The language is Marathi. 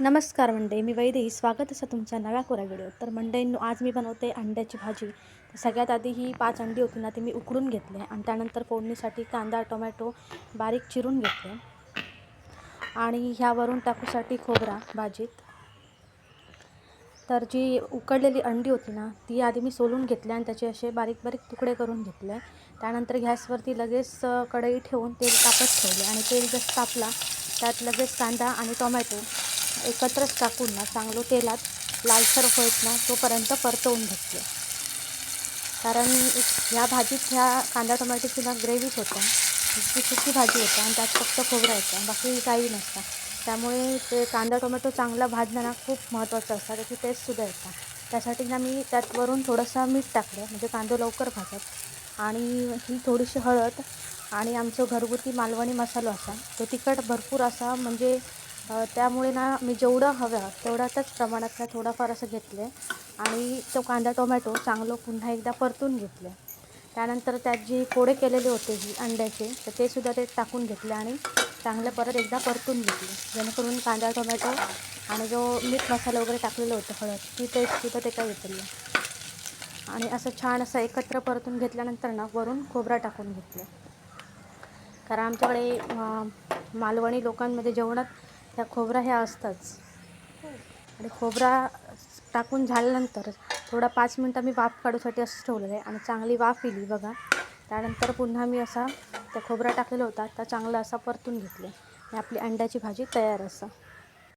नमस्कार मंडई मी वैदेही. स्वागत असं तुमच्या नव्या कोऱ्या व्हिडिओ तर मंडळींनो आज मी बनवते अंड्याची भाजी. तर सगळ्यात आधी ही पाच अंडी होती ना ती मी उकडून घेतले आणि त्यानंतर फोडणीसाठी कांदा टोमॅटो बारीक चिरून घेतले आणि ह्यावरून टाकूसाठी खोबरा भाजीत. तर जी उकडलेली अंडी होती ना ती आधी मी सोलून घेतली आणि त्याचे असे बारीक बारीक तुकडे करून घेतले त्यानंतर गॅसवरती लगेच कढई ठेवून तेल तापत ठेवले आणि तेल जसं तापला त्यात लगेच कांदा आणि टोमॅटो एकत्रच टाकून ना चांगलं तेलात लालसर होत ना तोपर्यंत परतवून घेतले. कारण ह्या भाजीत ह्या कांदा टोमॅटोची ना ग्रेव्हीच होतं ती सुकी भाजी होतं आणि त्यात फक्त खोबरं येतं बाकी काही नसतं. त्यामुळे ते कांदा टोमॅटो चांगला भाजणं ना खूप महत्त्वाचं असतं. त्याची टेस्टसुद्धा येतं. त्यासाठी ना मी त्यात वरून थोडंसं मीठ टाकलं. म्हणजे कांदो लवकर भाजत. आणि ही थोडीशी हळद आणि आमचं घरगुती मालवणी मसालो असा. तो तिखट भरपूर असा म्हणजे त्यामुळे ना मी जेवढं हवं तेवढ्याच प्रमाणात ना थोडाफार असं घेतलं आणि तो कांदा टोमॅटो चांगलं पुन्हा एकदा परतून घेतले त्यानंतर त्यात जी कोडे केलेले होते ही अंड्याचे तर ते सुद्धा ते टाकून घेतले आणि चांगलं परत एकदा परतून घेतले. जेणेकरून कांदा टोमॅटो आणि जो मीठ मसाला वगैरे टाकलेलं होतं हळद ती टेस्ट सुद्धा ते काय घेतले आणि असं छान असं एकत्र परतून घेतल्यानंतर ना वरून खोबरा टाकून घेतलं कारण आमच्याकडे मालवणी लोकांमध्ये जेवणात त्या खोबरा ह्या असतंच. आणि खोबरा टाकून झाल्यानंतर थोडा पाच मिनटं मी वाफ काढूसाठी असं ठेवलेलं आहे. आणि चांगली वाफ येली बघा. त्यानंतर पुन्हा मी असा त्या खोबरा टाकलेला होता. त्या चांगला असा परतून घेतले. आणि आपली अंड्याची भाजी तयार असं.